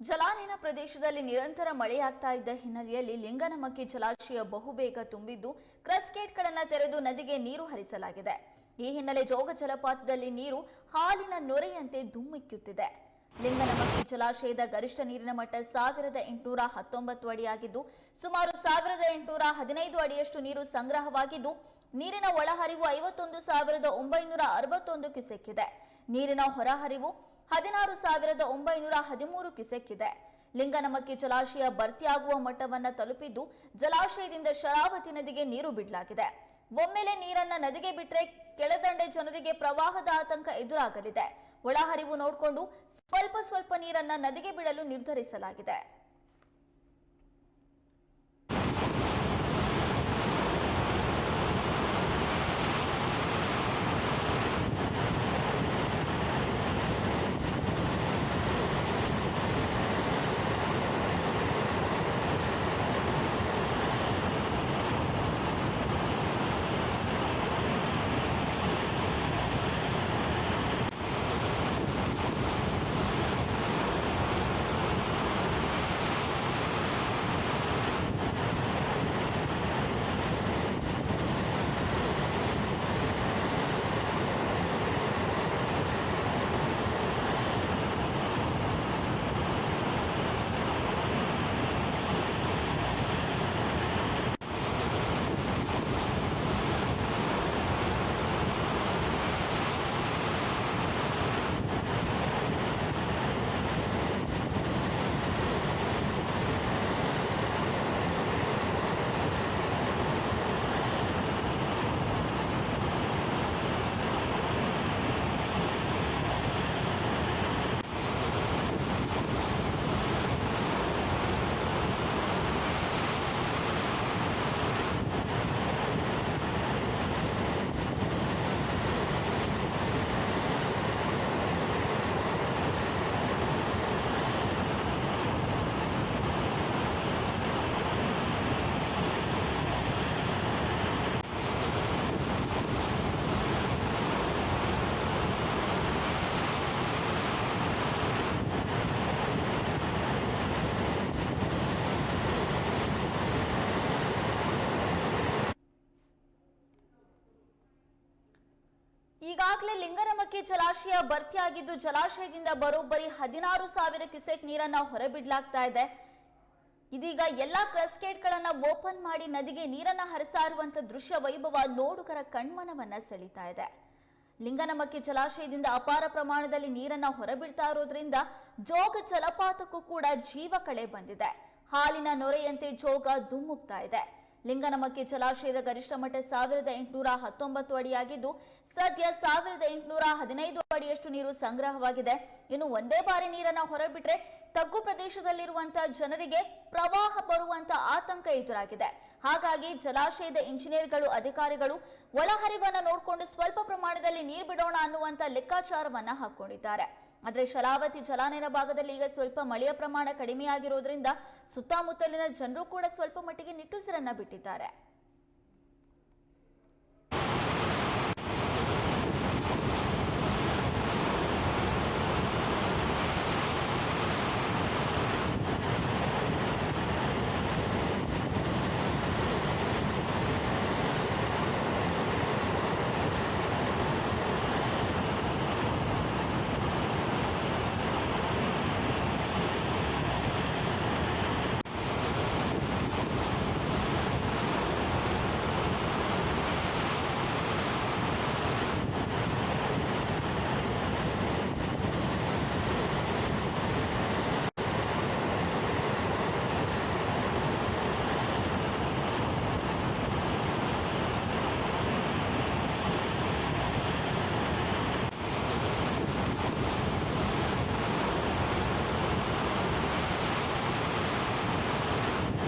ಜಲಾನಯನ ಪ್ರದೇಶದಲ್ಲಿ ನಿರಂತರ ಮಳೆಯಾಗ್ತಾ ಇದ್ದ ಹಿನ್ನೆಲೆಯಲ್ಲಿ ಲಿಂಗನಮಕ್ಕಿ ಜಲಾಶಯ ಬಹುಬೇಗ ತುಂಬಿದ್ದು ಕ್ರಸ್ಗೇಟ್ಗಳನ್ನು ತೆರೆದು ನದಿಗೆ ನೀರು ಹರಿಸಲಾಗಿದೆ. ಈ ಹಿನ್ನೆಲೆ ಜೋಗ ಜಲಪಾತದಲ್ಲಿ ನೀರು ಹಾಲಿನ ನೊರೆಯಂತೆ ಧುಮ್ಮಿಕ್ಕುತ್ತಿದೆ. ಲಿಂಗನಮಕ್ಕಿ ಜಲಾಶಯದ ಗರಿಷ್ಠ ನೀರಿನ ಮಟ್ಟ ಸಾವಿರದ ಎಂಟುನೂರ ಹತ್ತೊಂಬತ್ತು ಅಡಿಯಾಗಿದ್ದು ಸುಮಾರು ಸಾವಿರದ ಎಂಟುನೂರ ಹದಿನೈದು ಅಡಿಯಷ್ಟು ನೀರು ಸಂಗ್ರಹವಾಗಿದ್ದು, ನೀರಿನ ಒಳಹರಿವು ಐವತ್ತೊಂದು ಸಾವಿರದ ಒಂಬೈನೂರ ಅರವತ್ತೊಂದು ಕ್ಯೂಸೆಕ್ ಇದೆ ನೀರಿನ ಹೊರಹರಿವು ಹದಿನಾರು ಸಾವಿರದ ಒಂಬೈನೂರ ಹದಿಮೂರು ಕ್ಯೂಸೆಕ್ ಇದೆ ಲಿಂಗನಮಕ್ಕಿ ಜಲಾಶಯ ಭರ್ತಿಯಾಗುವ ಮಟ್ಟವನ್ನು ತಲುಪಿದ್ದು, ಜಲಾಶಯದಿಂದ ಶರಾವತಿ ನದಿಗೆ ನೀರು ಬಿಡಲಾಗಿದೆ. ಒಮ್ಮೆಲೆ ನೀರನ್ನ ನದಿಗೆ ಬಿಟ್ಟರೆ ಕೆಳದಂಡೆ ಜನರಿಗೆ ಪ್ರವಾಹದ ಆತಂಕ ಎದುರಾಗಲಿದೆ. ಒಳಹರಿವು ನೋಡಿಕೊಂಡು ಸ್ವಲ್ಪ ಸ್ವಲ್ಪ ನೀರನ್ನ ನದಿಗೆ ಬಿಡಲು ನಿರ್ಧರಿಸಲಾಗಿದೆ. ಈಗಾಗಲೇ ಲಿಂಗನಮಕ್ಕಿ ಜಲಾಶಯ ಭರ್ತಿಯಾಗಿದ್ದು ಜಲಾಶಯದಿಂದ ಬರೋಬ್ಬರಿ ಹದಿನಾರು ಸಾವಿರ ಕ್ಯೂಸೆಕ್ ನೀರನ್ನ ಹೊರಬಿಡಲಾಗ್ತಾ ಇದೆ. ಇದೀಗ ಎಲ್ಲಾ ಕ್ರಸ್ಟೇಟ್ಗಳನ್ನ ಓಪನ್ ಮಾಡಿ ನದಿಗೆ ನೀರನ್ನ ಹರಿಸ್ತಾ ದೃಶ್ಯ ವೈಭವ ನೋಡುಗರ ಕಣ್ಮನವನ್ನ ಸೆಳೀತಾ ಇದೆ. ಲಿಂಗನಮಕ್ಕಿ ಜಲಾಶಯದಿಂದ ಅಪಾರ ಪ್ರಮಾಣದಲ್ಲಿ ನೀರನ್ನ ಹೊರಬಿಡ್ತಾ ಇರೋದ್ರಿಂದ ಜೋಗ ಜಲಪಾತಕ್ಕೂ ಕೂಡ ಜೀವ ಕಳೆ ಬಂದಿದೆ. ಹಾಲಿನ ನೊರೆಯಂತೆ ಜೋಗ ದುಮ್ಮುಕ್ತಾ ಇದೆ. ಲಿಂಗನಮಕ್ಕಿ ಜಲಾಶಯದ ಗರಿಷ್ಠ ಮಟ್ಟ ಸಾವಿರದ ಎಂಟುನೂರ ಹತ್ತೊಂಬತ್ತು ಅಡಿಯಾಗಿದ್ದು, ಸದ್ಯ ಸಾವಿರದ ಎಂಟುನೂರ ಹದಿನೈದು ಅಡಿಯಷ್ಟು ನೀರು ಸಂಗ್ರಹವಾಗಿದೆ. ಇನ್ನು ಒಂದೇ ಬಾರಿ ನೀರನ್ನು ಹೊರಬಿಟ್ರೆ ತಗ್ಗು ಪ್ರದೇಶದಲ್ಲಿರುವಂತಹ ಜನರಿಗೆ ಪ್ರವಾಹ ಬರುವಂತ ಆತಂಕ ಎದುರಾಗಿದೆ. ಹಾಗಾಗಿ ಜಲಾಶಯದ ಇಂಜಿನಿಯರ್ಗಳು, ಅಧಿಕಾರಿಗಳು ಒಳಹರಿವನ್ನು ನೋಡಿಕೊಂಡು ಸ್ವಲ್ಪ ಪ್ರಮಾಣದಲ್ಲಿ ನೀರು ಬಿಡೋಣ ಅನ್ನುವಂತ ಲೆಕ್ಕಾಚಾರವನ್ನ ಹಾಕೊಂಡಿದ್ದಾರೆ. ಆದ್ರೆ ಶರಾವತಿ ಜಲಾನಯನ ಭಾಗದಲ್ಲಿ ಈಗ ಸ್ವಲ್ಪ ಮಳೆಯ ಪ್ರಮಾಣ ಕಡಿಮೆಯಾಗಿರುವುದರಿಂದ ಸುತ್ತಮುತ್ತಲಿನ ಜನರು ಕೂಡ ಸ್ವಲ್ಪ ಮಟ್ಟಿಗೆ ನಿಟ್ಟುಸಿರನ್ನ ಬಿಟ್ಟಿದ್ದಾರೆ.